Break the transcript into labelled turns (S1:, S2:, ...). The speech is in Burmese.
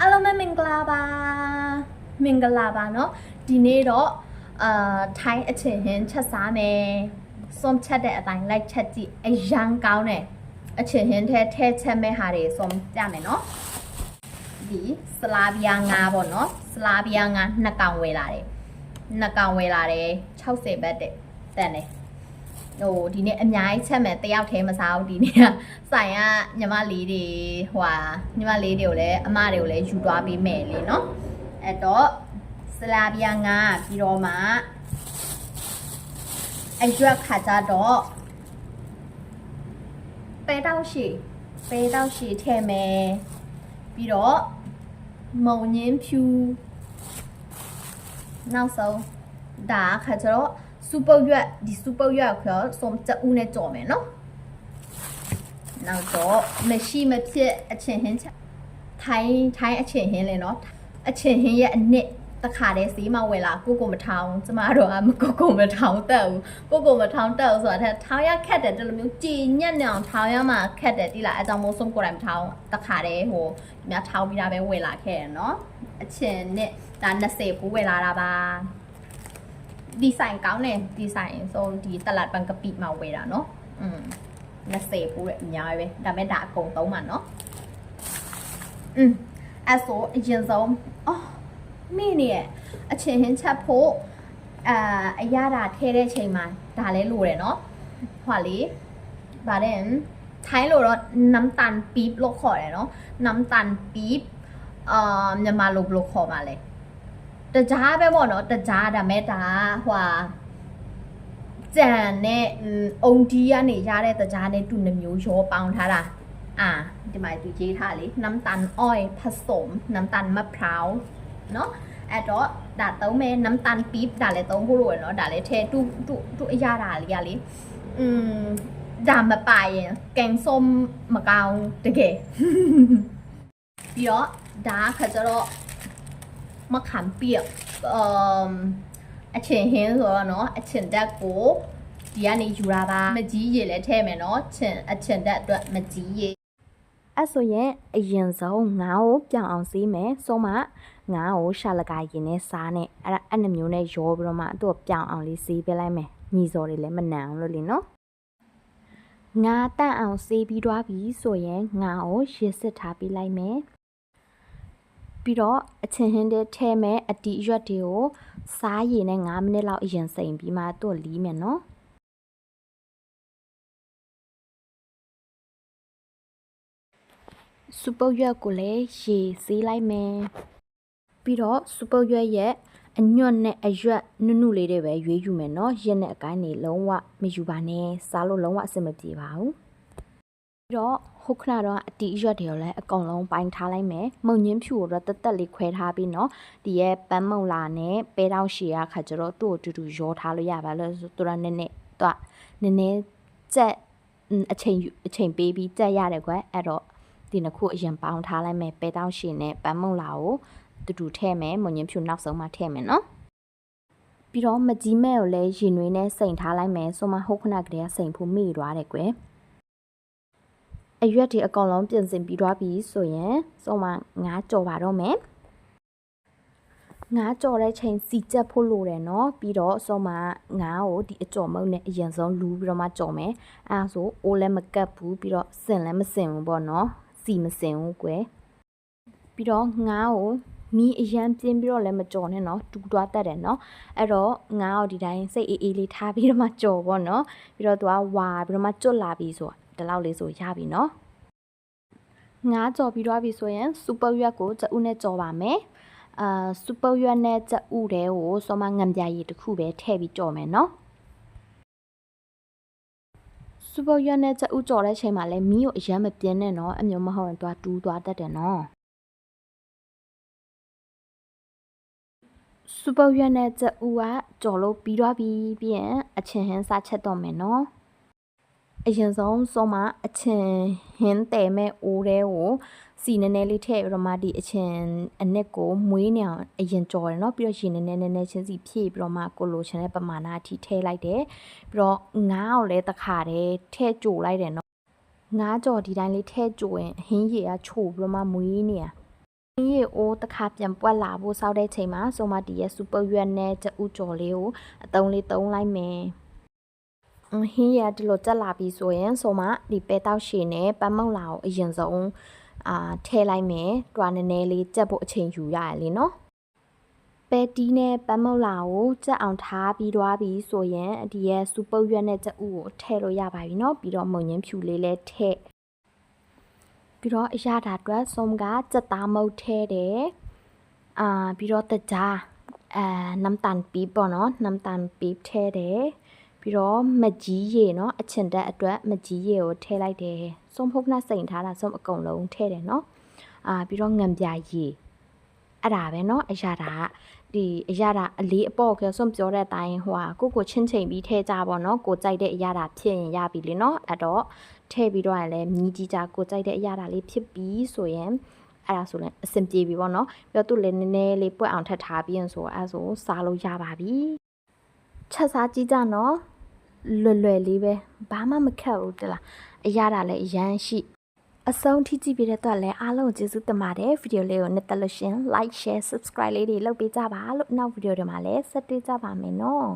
S1: အားလုံးပဲမင်္ဂလာပါမင်္ဂလာပါเนาะဒီနေ့တော့အာထိုင်းအချင်းဟင်းချက်စားမယ်စွန်ချက်တဲ့အတိုင်းလိုက်ချက်ကြည့်အရန်ကောင်းတယ်အချင်းဟင်းထဲထဲချက်မဲ့ဟာတွေစွန်ပြမယ်เนาะဒီစလာဗီယာငါပေါ့เนาะစလာဗီယာငါနှစ်ကောင်ဝယ်လာတယ်နှစ်ကောင်ဝယ်လာတယ်60ဘတ်တဲ့တန်တယ် ဟိုဒီနေ့အများကြီးချက်မဲ့တယောက်တည်းမစားဘူးဒီနေ့ကဆိုင်ကညီမလေးတွေဟွာညီမလေးတွေကိုလည်းအမတွေကိုလည်းယူသွားပေးမယ်လေနော်အဲ့တော့စလာဗီယာငါပြီးတော့မှအကျွတ်ခါကြတော့ပဲတောက်ရှိပဲတောက်ရှိထဲမယ်ပြီးတော့မုံညင်းဖြူနောက်ဆုံးဒါခါကြတော့ စူပုတ်ရွက်ဒီစူပုတ်ရွက်ကိုစုံကြဦးနဲ့ကြော်မယ်နော်နောက်တော့မရှိမဖြစ်အချင်းဟင်းချက်ထိုင်းထိုင်းအချင်းဟင်းလေနော်အချင်းဟင်းရဲ့အနှစ်တခါတည်းစီးမဝယ်လာကိုကိုမထောင်းကျမတို့ကမကိုကိုမထောင်းတက်ဘူးကိုကိုမထောင်းတက်ဘူးဆိုတာထောင်းရခက်တယ်ဒီလိုမျိုးကြည်ညက်နေအောင်ထောင်းရမှခက်တယ်တိလားအကြောင်းမို့ဆုံးကိုယ်တိုင်မထောင်းတခါတည်းဟိုဒီများထောင်းပြီးတာပဲဝယ်လာခဲ့ရနော်အချင်းနဲ့ဒါ20ဘူးဝယ်လာတာပါ ဒီဇိုင်းကောင်းတယ်ဒီဇိုင်းဆိုဒီတလတ်ပန်ကပိမှာဝယ်တာနော်อืม20ပိုးရအများပဲဒါပေမဲ့ဒါအကုန်သုံးမှာနော်อืมအဲ့ဆိုအရင်ဆုံးအော်မင်းနေရဲ့အချင်းဟင်းချက်ဖို့အာအရတာထဲတဲ့ချိန်မှာဒါလဲလိုတယ်နော်ဟွာလေဗါတဲ့ထိုင်းလိုတော့น้ำตาลปี๊บလို့ခေါ်တယ်နော်น้ำตาลปี๊บအာမြန်မာလိုဘယ်လိုခေါ်ပါလဲ တကြားပဲပေါ့နော်တကြားဒါမဲ့ဒါဟွာကြံနဲ့အုံဒီကနေရတဲ့တကြားနဲ့တူနှမျိုးရောပေါင်းထားတာအာဒီမှာသူရေးထားလေနမ်တန်အော်ဖတ်စုံနမ်တန်မပရောင်းနော်အဲ့တော့ဒါသုံးမယ်နမ်တန်ပီးဒါလည်းသုံးဖို့လိုရနော်ဒါလည်းထဲတူတူတူအရာဒါလေးကလေอืมဒါမပါရင်ကန်ဆုံမကောင်းတကယ်ပြီးတော့ဒါခါကျတော့ မခမ်เปียกเอ่อအချင်ဟင်းဆိုတော့เนาะအချင်တက်ကိုဒီကနေယူတာပါမကြီးရေလည်းထဲမယ်เนาะချင်အချင်တက်အတွက်မကြီးရေ
S2: အဲ့ဆိုရင်အရင်ဆုံးငါ့ကိုပြောင်းအောင်စီးမယ်ဆုံးမငါ့ကိုရှာလကရင်နဲ့စားနဲ့အဲ့ဒါအဲ့နှမျိုးနဲ့ရောပြီးတော့မှသူ့ကိုပြောင်းအောင်လေးစီးပေးလိုက်မယ်ညီစော်တွေလည်းမနံအောင်လို့လीနော်ငါတန့်အောင်စီးပြီးသွားပြီဆိုရင်ငါ့ကိုရစ်စစ်ထားပေးလိုက်မယ် ပြီးတော့အချင်းဟင်းတဲ့ထဲမဲ့အတီအရွက်တွေကိုစားရည်နဲ့9မိနစ်လောက်အရင်စိမ်ပြီးမှသူ့ကိုလီးမယ်နော်စူပုတ်ရွက်ကိုလည်းရေစေးလိုက်မယ်ပြီးတော့စူပုတ်ရွက်ရဲ့အညွတ်နဲ့အရွက်နုနုလေးတွေပဲရွေးယူမယ်နော်ရက်နဲ့အကိုင်းနေလုံးဝမယူပါနဲ့စားလို့လုံးဝအဆင်မပြေပါဘူး ပြီးတော့ဟုတ်ခဏတော့အတီအရွက်တွေကိုလည်းအကုန်လုံးပိုင်းထားလိုက်မယ်မုံညင်းဖြူကိုတော့တက်တက်လေးခွဲထားပြီးနော်ဒီရဲ့ပန်းမုံလာနဲ့ပဲတောက်ရှည်ရခါကျတော့သူ့ကိုတူတူရောထားလို့ရပါလို့ဆိုသူကနည်းနည်းသူကနည်းနည်းကြက်အချိန်ယူအချိန်ပေးပြီးကြက်ရတယ်ကွယ်အဲ့တော့ဒီနှစ်ခုအရင်ပေါင်းထားလိုက်မယ်ပဲတောက်ရှင်နဲ့ပန်းမုံလာကိုတူတူထည့်မယ်မွန်ညင်းဖြူနောက်ဆုံးမှထည့်မယ်နော်ပြီးတော့မကြီးမဲ့ကိုလည်းရင်နွေးနဲ့စိန်ထားလိုက်မယ်ဆိုမှဟုတ်ခဏကလေးကစိန်ဖို့မိသွားတယ်ကွယ် အရွက်ဒီအကောင်လုံးပြင်ဆင်ပြီးသွားပြီဆိုရင်ဆိုမှငါးကြော်ပါတော့မယ်ငါးကြော်တဲ့ချိန်စီကြက်ဖို့လိုတယ်နော်ပြီးတော့ဆိုမှငါးကိုဒီအကြော်မုံနဲ့အရင်ဆုံးလူပြီးတော့မှကြော်မယ်အဲဒါဆိုအိုးလည်းမကတ်ဘူးပြီးတော့စင်လည်းမစင်ဘူးပေါ့နော်စီမစင်ဘူးကွယ်ပြီးတော့ငါ့ကိုမီးအရန်ပြင်းပြီးတော့လည်းမကြော်နဲ့နော်တူသွားတတ်တယ်နော်အဲ့တော့ငါ့ကိုဒီတိုင်းစိတ်အေးအေးလေးထားပြီးတော့မှကြော်ပေါ့နော်ပြီးတော့သူကဝါပြီးတော့မှကျွတ်လာပြီဆို ဒီလောက်လေးဆိုရပြီနော်ငါကြော်ပြီးတော့ပြီဆိုရင်စူပါရွက်ကိုကြက်ဥနဲ့ကြော်ပါမယ်အာစူပါရွက်နဲ့ကြက်ဥတဲကိုစောမငံပြာရည်တစ်ခုပဲထည့်ပြီးကြော်မယ်နော်စူပါရွက်နဲ့ချက်ဥကြော်တဲ့ချိန်မှာလည်းမီးကိုအရမ်းမပြင်းနဲ့နော်အမျိုးမဟုတ်ရင်သွားတူးသွားတတ်တယ်နော်စူပါရွက်နဲ့ချက်ဥကကြော်လို့ပြီးတော့ပြီပြီးရင်အချင်းဟင်းစားချက်တော့မယ်နော် အရင်ဆုံးဆုံးမအချင်းဟင်းတဲမဲ့အိုးတဲကိုစီနည်းနည်းလေးထည့်ပြီးတော့မှဒီအချင်းအနစ်ကိုမွေးနေအောင်အရင်ကြော်တယ်နော်ပြီးတော့ရေနည်းနည်းနည်းနည်းချင်းစီဖြည့်ပြီးတော့မှကိုလိုချင်တဲ့ပမာဏအထိထည့်လိုက်တယ်ပြီးတော့ငါးကိုလည်းတစ်ခါတည်းထည့်ကြိုလိုက်တယ်နော်ငါးကြော်ဒီတိုင်းလေးထည့်ကြိုရင်ဟင်းရည်ကချို့ပြီးတော့မှမွေးနေရရေအိုးတစ်ခါပြန်ပွက်လာဖို့စောက်တဲ့ချိန်မှာဆိုမဒီရဲ့စူပါရွက်နဲ့ကြဥကြော်လေးကိုအတုံးလေးတုံးလိုက်မယ်အင်း ဟင်းရဒီလိုတက်လာပြီဆိုရင်ဆိုမဒီပဲတောက်ရှည်နဲ့ပန်းမုံလာကိုအရင်ဆုံးအာထဲလိုက်မယ်တွားနည်းနည်းလေးကြက်ဖို့အချိန်ယူရရလေနော်ပဲတီးနဲ့ပန်းမုံလာကိုကြက်အောင်ထားပြီးသွားပြီဆိုရင်ဒီရဲ့စူပုတ်ရွက်နဲ့ကြက်ဥကိုထည့်လို့ရပါပြီနော်ပြီးတော့မုံညင်းဖြူလေးလည်းထည့်ပြီးတော့အရသာအတွက်စုံကစက်သားမုတ်ထဲတယ်အာပြီးတော့တကြားအဲနမ်တန်ပီပေါ့နော်နမ်တန်ပီထဲတယ် ပြီးတော့မကြီးရေနော်အချင်တက်အတွက်မကြီးရေကိုထဲလိုက်တယ်စုံဖုတ်နှစိန်ထားတာစုံအကုန်လုံးထဲတယ်နော်အာပြီးတော့ငံပြရေအဲ့ဒါပဲနော်အရသာကဒီအရသာအလေးအပေါ့ကစုံပြောတဲ့အတိုင်းဟိုဟာကိုကိုချင်းချိန်ပြီးထဲကြပါနော်ကိုကြိုက်တဲ့အရသာဖြစ်ရင်ရပြီလေနော်အဲ့တော့ထည့်ပြီးတော့ရင်လည်းမြည်ကြီးကြကိုကြိုက်တဲ့အရာလေးဖြစ်ပြီးဆိုရင်အဲ့ဒါဆိုရင်အဆင်ပြေပြီပေါ့နော်ပြီးတော့သူလည်းနည်းနည်းလေးပွက်အောင်ထပ်ထားပြီးရင်ဆိုအဲ့ဆိုစားလို့ရပါပြီချက်စားကြည့်ကြနော် လွယ်လွယ်လေးပဲဘာမှမခက်ဘူးတလားအရာတာလည်းအရန်ရှိအဆုံးထိကြည့်ပြတဲ့တော့လည်းအားလုံးကျေးဇူးတင်ပါတယ်ဗီဒီယိုလေးကိုနှစ်သက်လို့ရှင် like share subscribe လေးတွေလုပ်ပေးကြပါလို့နောက်ဗီဒီယိုတွေမှာလည်းဆက်တွေ့ကြပါမယ်နော်